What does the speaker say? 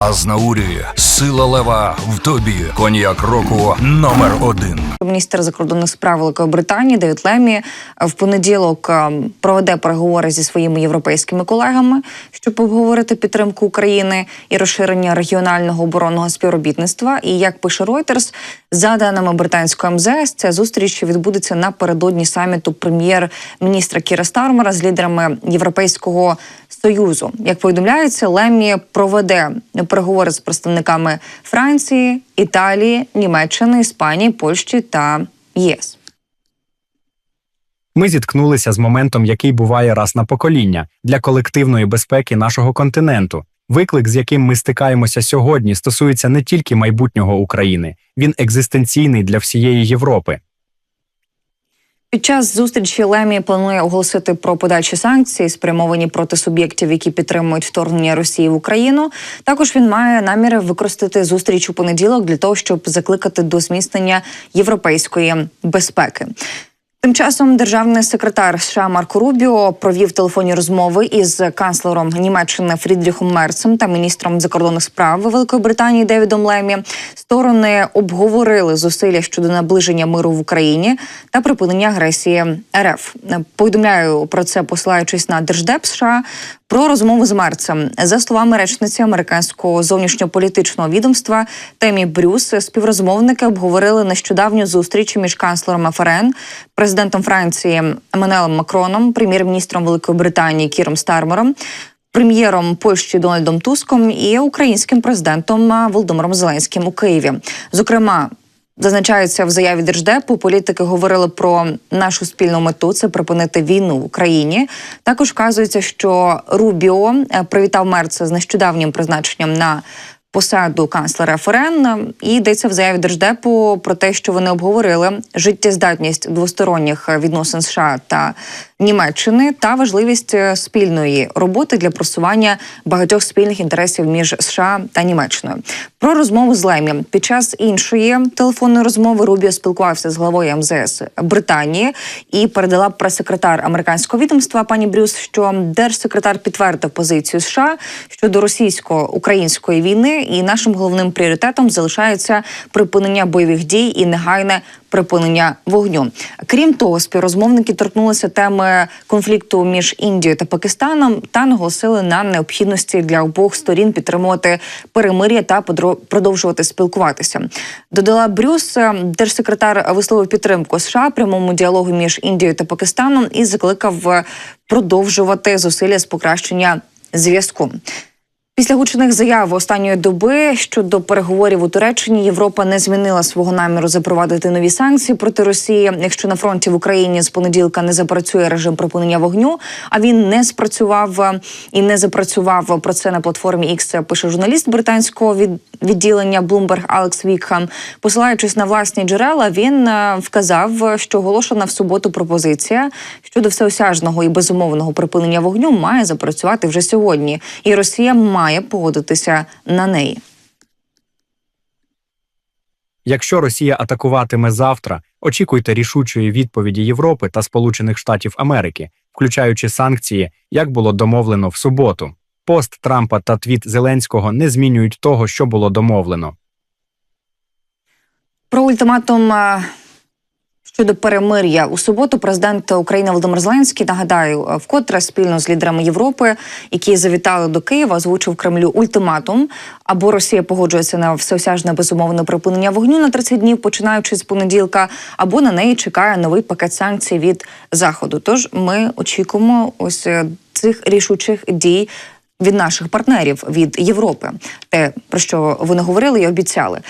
Азнаурі, сила лева в тобі. Коньяк року номер один. Міністр закордонних справ Великої Британії Девід Лемі в понеділок е, проведе переговори зі своїми європейськими колегами, щоб обговорити підтримку України і розширення регіонального оборонного співробітництва. І як пише Reuters, за даними британського МЗС, ця зустріч відбудеться напередодні саміту прем'єр-міністра Кіра Стармера з лідерами Європейського союзу. Як повідомляється, Лемі проведе переговори з представниками Франції, Італії, Німеччини, Іспанії, Польщі та ЄС. Ми зіткнулися з моментом, який буває раз на покоління для колективної безпеки нашого континенту. Виклик, з яким ми стикаємося сьогодні, стосується не тільки майбутнього України, він екзистенційний для всієї Європи. Під час зустрічі Лемі планує оголосити про подальші санкції, спрямовані проти суб'єктів, які підтримують вторгнення Росії в Україну. Також він має наміри використати зустріч у понеділок для того, щоб закликати до зміцнення європейської безпеки. Тим часом державний секретар США Марко Рубіо провів телефонні розмови із канцлером Німеччини Фрідріхом Мерцем та міністром закордонних справ Великої Британії Девідом Лемі. Сторони обговорили зусилля щодо наближення миру в Україні та припинення агресії РФ. Повідомляю про це, посилаючись на держдеп США. Про розмову з Мерцем за словами речниці американського зовнішньополітичного відомства Темі Брюс, співрозмовники обговорили нещодавню зустріч між канцлером ФРН, президентом Франції Еммануелем Макроном, прем'єр-міністром Великої Британії Кіром Стармером, прем'єром Польщі Дональдом Туском і українським президентом Володимиром Зеленським у Києві. Зокрема. Зазначається в заяві держдепу. Політики говорили про нашу спільну мету це припинити війну в Україні. Також вказується, що Рубіо е, привітав Мерца з нещодавнім призначенням на посаду канцлера ФРН. І йдеться в заяві держдепу про те, що вони обговорили життєздатність двосторонніх відносин США та Німеччини та важливість е, спільної роботи для просування багатьох спільних інтересів між США та Німеччиною. Про розмову з Лемі під час іншої телефонної розмови Рубіо спілкувався з главою МЗС Британії і передала прес-секретар американського відомства пані Брюс, що держсекретар підтвердив позицію США щодо російсько-української війни, і нашим головним пріоритетом залишається припинення бойових дій і негайне припинення вогню. Крім того, співрозмовники торкнулися теми конфлікту між Індією та Пакистаном та наголосили на необхідності для обох сторін підтримувати перемир'я та продовжувати спілкуватися. Додала Брюс, е, держсекретар висловив підтримку США прямому діалогу між Індією та Пакистаном і закликав е, продовжувати зусилля з покращення зв'язку. Після гучних заяв останньої доби щодо переговорів у Туреччині Європа не змінила свого наміру запровадити нові санкції проти Росії. Якщо на фронті в Україні з понеділка не запрацює режим припинення вогню, а він не спрацював е, і не запрацював про це на платформі X, пише журналіст британського від відділення Bloomberg Алекс Вікхам. Посилаючись на власні джерела, він е, вказав, що оголошена в суботу пропозиція щодо всеосяжного і безумовного припинення вогню має запрацювати вже сьогодні, і Росія має погодитися на неї. Якщо Росія атакуватиме завтра, очікуйте рішучої відповіді Європи та Сполучених Штатів Америки, включаючи санкції, як було домовлено в суботу. Пост Трампа та твіт Зеленського не змінюють того, що було домовлено. Про ультиматум е, щодо перемир'я у суботу. Президент України Володимир Зеленський нагадаю, е, вкотре спільно з лідерами Європи, які завітали до Києва, озвучив Кремлю ультиматум. Або Росія погоджується на всеосяжне безумовне припинення вогню на 30 днів, починаючи з понеділка, або на неї чекає новий пакет санкцій від заходу. Тож ми очікуємо ось е, цих рішучих дій від наших партнерів від Європи, те про що вони говорили і обіцяли.